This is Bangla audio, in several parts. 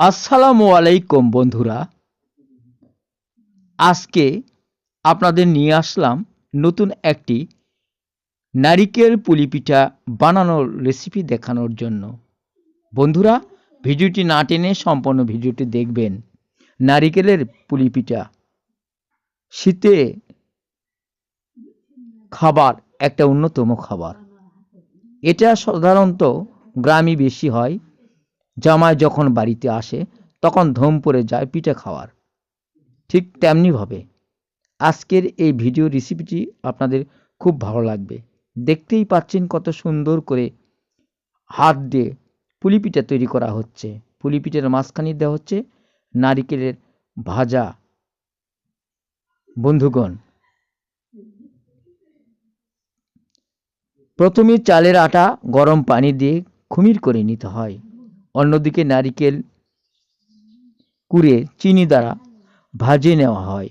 আসসালামু আলাইকুম বন্ধুরা। আজকে আপনাদের নিয়ে আসলাম নতুন একটি নারিকেল পুলি পিঠা বানানোর রেসিপি দেখানোর জন্য। বন্ধুরা, ভিডিওটি না টেনে সম্পূর্ণ ভিডিওটি দেখবেন। নারিকেলের পুলি পিঠা। শীতে খাবার একটা অন্যতম খাবার। এটা সাধারণত গ্রামই বেশি হয়। জামাই যখন বাড়িতে আসে, তখন ধুম পড়ে যায় পিঠে খাওয়ার। ঠিক তেমনিভাবে আজকের এই ভিডিও রেসিপিটি আপনাদের খুব ভালো লাগবে। দেখতেই পাচ্ছেন কত সুন্দর করে হাত দিয়ে পুলি পিঠা তৈরি করা হচ্ছে। পুলি পিঠার মাঝখানে দেওয়া হচ্ছে নারিকেলের ভাজা। বন্ধুগণ, প্রথমে চালের আটা গরম পানি দিয়ে খুমির করে নিতে হয়। অন্যদিকে নারিকেল কুড়ে চিনি দ্বারা ভাজে নেওয়া হয়,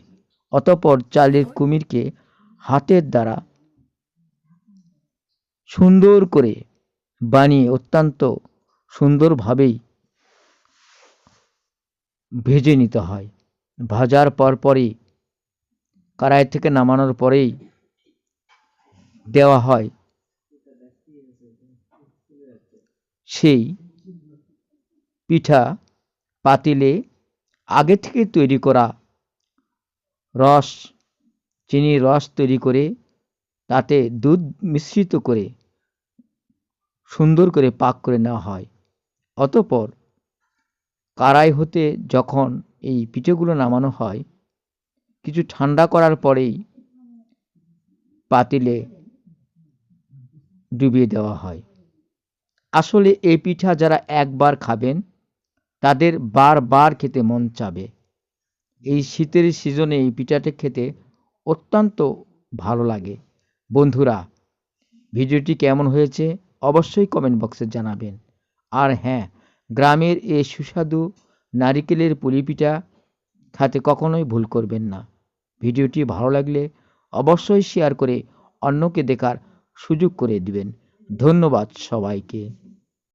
অতঃপর চালের কুমিরকে হাতের দ্বারা সুন্দর করে বানিয়ে অত্যন্ত সুন্দরভাবেই ভেজে নিতে হয়। ভাজার পর পরই, কড়াই থেকে নামানোর পরেই দেওয়া হয় সেই পিঠা, পাতিলে, আগে থেকে তৈরি করা রস চিনির রস তৈরি করে তাতে দুধ মিশ্রিত করে সুন্দর করে পাক করে নেওয়া হয়। অতপর কড়াই হতে যখন এই পিঠেগুলো নামানো হয়, কিছু ঠান্ডা করার পরেই পাতিলে ডুবিয়ে দেওয়া হয়। আসলে এই পিঠা যারা একবার খাবেন তাদের বারবার খেতে মন চাবে। এই শীতের সিজনে এই পিঠাটা খেতে অত্যন্ত ভালো লাগে। বন্ধুরা, ভিডিওটি কেমন হয়েছে অবশ্যই কমেন্ট বক্সে জানাবেন। আর হ্যাঁ গ্রামের এই সুস্বাদু নারিকেলের পুলি পিঠা খেতে কখনোই ভুল করবেন না। ভিডিওটি ভালো লাগলে অবশ্যই শেয়ার করে অন্যকে দেখার সুযোগ করে দিবেন। ধন্যবাদ সবাইকে।